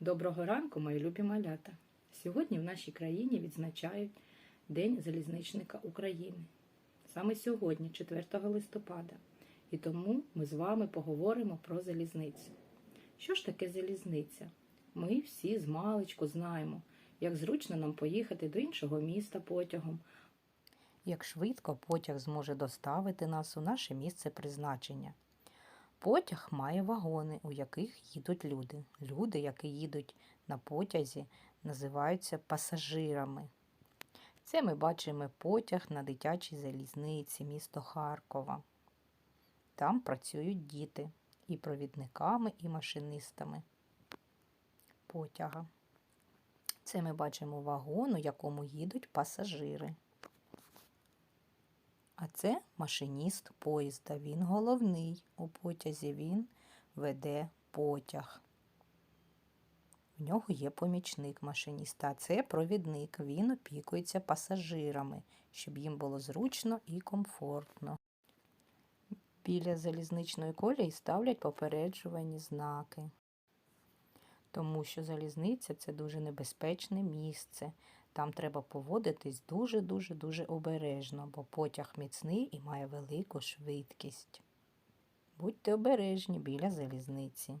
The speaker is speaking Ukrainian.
Доброго ранку, мої любі малята! Сьогодні в нашій країні відзначають День залізничника України. Саме сьогодні, 4 листопада. І тому ми з вами поговоримо про залізницю. Що ж таке залізниця? Ми всі з маличку знаємо, як зручно нам поїхати до іншого міста потягом, як швидко потяг зможе доставити нас у наше місце призначення. Потяг має вагони, у яких їдуть люди. Люди, які їдуть на потязі, називаються пасажирами. Це ми бачимо потяг на дитячій залізниці, місто Харкова. Там працюють діти і провідниками, і машинистами потяга. Це ми бачимо вагон, у якому їдуть пасажири. А це машиніст поїзда. Він головний у потязі. Він веде потяг. В нього є помічник машиніста, а це провідник. Він опікується пасажирами, щоб їм було зручно і комфортно. Біля залізничної колії ставлять попереджувальні знаки, тому що залізниця це дуже небезпечне місце. Там треба поводитись дуже-дуже дуже обережно, бо потяг міцний і має велику швидкість. Будьте обережні біля залізниці.